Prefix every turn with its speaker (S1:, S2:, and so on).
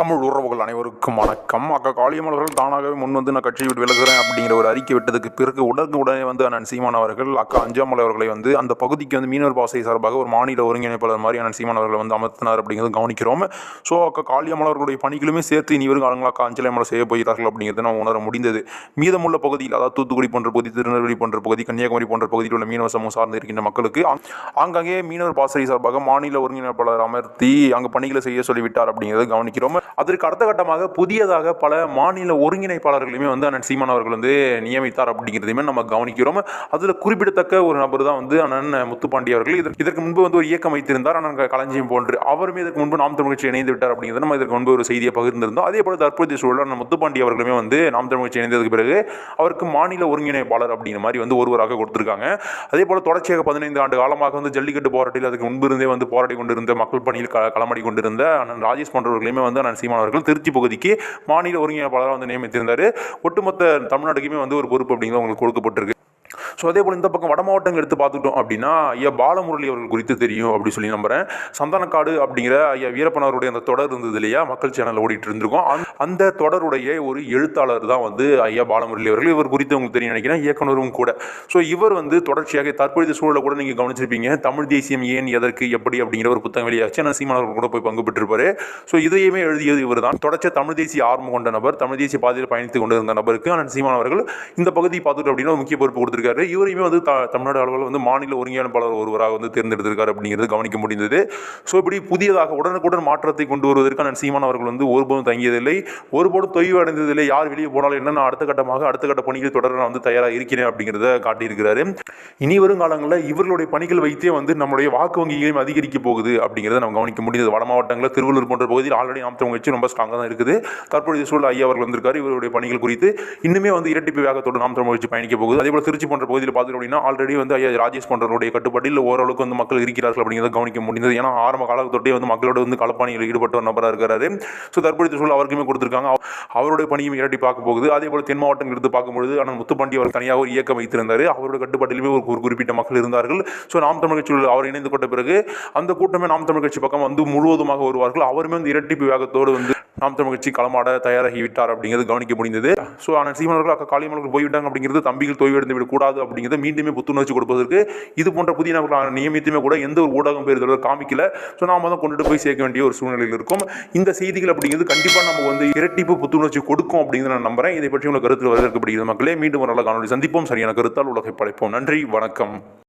S1: தமிழ் உறவுகள் அனைவருக்கும் வணக்கம். அக்கா காளியமலர்கள் தானாகவே முன் வந்து நான் கட்சியை விட்டு விலகிறேன் அப்படிங்கிற ஒரு அறிக்கை விட்டதுக்கு பிறகு உடனே உடனே வந்து அண்ணன் சீமான் அவர்கள் அக்கா அஞ்சாமலை அவர்களை வந்து அந்த பகுதிக்கு வந்து மீனவர் பாசை சார்பாக ஒரு மாநில ஒருங்கிணைப்பாளர் மாதிரி அண்ணன் சீமான் அவர்களை வந்து அமர்த்தினார் அப்படிங்கிறது கவனிக்கிறோம். ஸோ அக்கா காளியமலர்களுடைய பணிகளுமே சேர்த்து இனி வரும் காலங்கள் அக்கா அஞ்சலி செய்ய போகிறார்கள் அப்படிங்கிறது நம்ம உணர முடிந்தது. மீதமுள்ள பகுதியில் அதாவது தூத்துக்குடி போன்ற பகுதி திருநெல்வேலி போன்ற பகுதி கன்னியாகுமரி போன்ற பகுதியில் உள்ள மீனவ சமூகம் சார்ந்து இருக்கின்ற மக்களுக்கு அங்கங்கே ஆங்காங்கே மீனவர் பாசறை சார்பாக மாநில ஒருங்கிணைப்பாளர் அமர்த்தி அங்கே பணிகளை செய்ய சொல்லிவிட்டார் அப்படிங்கிறத கவனிக்கிறோம். அதற்கு அடுத்த கட்டமாக புதியதாக பல மாநில ஒருங்கிணைப்பாளர்களையுமே வந்து அண்ணன் சீமான் அவர்கள் வந்து நியமித்தார் அப்படிங்கிறதையுமே நம்ம கவனிக்கிறோம். அதில் குறிப்பிடத்தக்க ஒரு நபர் தான் வந்து அண்ணன் முத்துப்பாண்டி அவர்கள். இதற்கு இதற்கு முன்பு வந்து ஒரு இயக்கம் வைத்திருந்தார். அண்ணன் களஞ்சியம் போன்று. அவருமே இதற்கு முன்பு நாம் தமிழ் கட்சி இணைந்து விட்டார் அப்படிங்கிறது நம்ம இதற்கு முன்பு ஒரு செய்தியை பகிர்ந்திருந்தோம். அதே போல தற்போதைய சூழல் அண்ணன் முத்துப்பாண்டி அவர்களுமே வந்து நாம் தமிழ் கட்சி இணைந்ததுக்கு பிறகு அவருக்கு மாநில ஒருங்கிணைப்பாளர் அப்படிங்கிற மாதிரி வந்து ஒருவராக கொடுத்திருக்காங்க. அதே போல தொடர்ச்சியாக பதினைந்து ஆண்டு காலமாக வந்து ஜல்லிக்கட்டு போராட்டத்தில் அதுக்கு முன்பிருந்தே வந்து போராடி கொண்டிருந்த மக்கள் பணியில் களமாடி கொண்டிருந்த அண்ணன் ராஜேஷ் போன்றவர்களையுமே வந்து அண்ணன் சீமான் அவர்கள் திருச்சி பகுதிக்கு மாநில ஒருங்கிணைப்பாளராக வந்து நியமித்திருந்தார். ஒட்டுமொத்த தமிழ்நாட்டுக்குமே வந்து ஒரு பொறுப்பு அப்படிங்கிறது அவங்களுக்கு கொடுக்கப்பட்டிருக்கு. ஸோ அதே போல் இந்த பக்கம் வட மாவட்டங்கள் எடுத்து பார்த்துட்டோம் அப்படின்னா ஐயா பாலமுரளி அவர்கள் குறித்து தெரியும் அப்படின்னு சொல்லி நம்புகிறேன் சந்தனக்காடு அப்படிங்கிற ஐயா வீரப்பன் அவருடைய அந்த தொடர் இருந்தது இல்லையா? மக்கள் சேனலில் ஓடிட்டு இருந்திருக்கோம். அந்த- தொடருடைய ஒரு எழுத்தாளர் தான் வந்து ஐயா பாலமுரளி அவர்கள். இவர் குறித்து உங்களுக்கு தெரியும் நினைக்கிறேன். இயக்குனரும் கூட. ஸோ இவர் வந்து தொடர்ச்சியாக தற்போதைய சூழலை கூட நீங்கள் கவனிச்சிருப்பீங்க. தமிழ் தேசியம் ஏன் எதற்கு எப்படி அப்படிங்கிற ஒரு புத்தகம் வெளியாச்சு. ஆனால் சீமான் கூட போய் பங்கு பெற்றிருப்பாரு. ஸோ இதையுமே எழுதியது இவர் தான். தொடர்ச்சி தமிழ் தேசிய ஆர்வம் கொண்ட நபர் தமிழ் தேசிய பாதையில் பயணித்து கொண்டிருந்த நபருக்கு ஆனால் சீமானவர்கள் இந்த பகுதி பார்த்துட்டு அப்படின்னா முக்கிய பொறுப்பு கொடுத்துருக்காரு. இவரையுமே வந்து த- தமிழ்நாடு அளவில் வந்து மாநில ஒருங்கிணைப்பாளர் ஒருவராக வந்து தேர்ந்தெடுத்திருக்காரு அப்படிங்கிறது கவனிக்க முடிந்தது. ஸோ இப்படி புதியதாக உடனுக்குடன் மாற்றத்தை கொண்டு வருவதற்கான சீமான் அவர்கள் வந்து ஒருபோதும் தங்கியதில்லை. ஒருபோதும் தொய்வு அடைந்ததில்லை யார் வெளியே போனாலும் என்ன நான் அடுத்த கட்டமாக அடுத்த கட்ட பணிகள் தொடர நான் வந்து தயாராக இருக்கிறேன் அப்படிங்கிறத காட்டியிருக்கிறாரு. இனி வரும் காலங்களில் இவர்களுடைய பணிகள் வைத்தே வந்து நம்முடைய வாக்கு வங்கிகளையும் அதிகரிக்க போகுது அப்படிங்கிறத நம்ம கவனிக்க முடியுது. வட மாவட்டங்களில் திருவள்ளூர் போன்ற பகுதியில் ஆல்ரெடி நாம் தமிழ் ரொம்ப ஸ்ட்ராங்காக தான் இருக்குது. தற்போதைய சூழல் ஐயா அவர்கள் வந்திருக்காரு. இவருடைய பணிகள் குறித்து இன்னுமே வந்து இரட்டிப்பு வேகத்தோடு நாம் தமிழ் பயணிக்க போகுது. அதே போல திருச்சி போன்ற பகுதியில் பார்த்துட்டு அப்படின்னா ஆல்ரெடி வந்து ஐயா ராஜேஷ் போன்றவருடைய கட்டுப்பாட்டில் ஓரளவுக்கு வந்து மக்கள் இருக்கிறார்கள் அப்படிங்கிறத கவனிக்க முடிந்தது. ஏன்னா ஆரம்ப காலத்தொட்டே வந்து மக்களோட வந்து களப்பாணியில் ஈடுபட்ட ஒரு நபராக இருக்கிறாரு ஸோ தற்போது சூழல் அவருக்குமே கொடுத்துருக்காங்க. அவருடைய பணியும் இரட்டி பார்க்க போகுது. அதே போல தென் மாவட்டங்கள் எடுத்து பார்க்கும்பொழுது ஆனால் முத்துப்பாண்டி அவர் தனியாக ஒரு இயக்கம் வைத்திருந்தார். அவருடைய கட்டுப்பாட்டிலுமே ஒரு ஒரு குறிப்பிட்ட மக்கள் இருந்தார்கள். ஸோ நாம் தமிழ் கட்சியில் அவர் இணைந்து கொண்ட பிறகு அந்த கூட்டமே நாம் தமிழ் கட்சி பக்கம் வந்து முழுவதுமாக வருவார்கள். அவருமே வந்து இரட்டிப்பு வேகத்தோடு வந்து நாம் தமிழ் கட்சி களமாட தயாராகி விட்டார் அப்படிங்கிறது கவனிக்க முடிந்தது. ஸோ ஆனால் சீமானவர்கள் அக்கா காளியம்மனுக்கு போய்விட்டாங்க அப்படிங்கிறது தம்பிகள் தொய்வடைந்து விடக்கூடாது அப்படிங்கிறத மீண்டுமே புத்துணர்ச்சி கொடுப்பதற்கு இது போன்ற புதிய நபர்கள் நியமித்துமே கூட எந்த ஒரு ஊடகம் பேர் காமிக்கல. ஸோ நாம தான் கொண்டுட்டு போய் சேர்க்க வேண்டிய ஒரு சூழ்நிலையில் இருக்கும். இந்த செய்திகள் அப்படிங்கிறது கண்டிப்பாக நம்ம வந்து இரட்டிப்பு புத்துணர்ச்சி கொடுக்கும் அப்படிங்கிறத நான் நம்புறேன். இதை பற்றி உங்களுக்கு கருத்து வரவேற்கப்படுகிறது மக்களே. மீண்டும் ஒரு நல்ல காணொலி சந்திப்போம். சரியான கருத்தால் உலகை படைப்போம். நன்றி. வணக்கம்.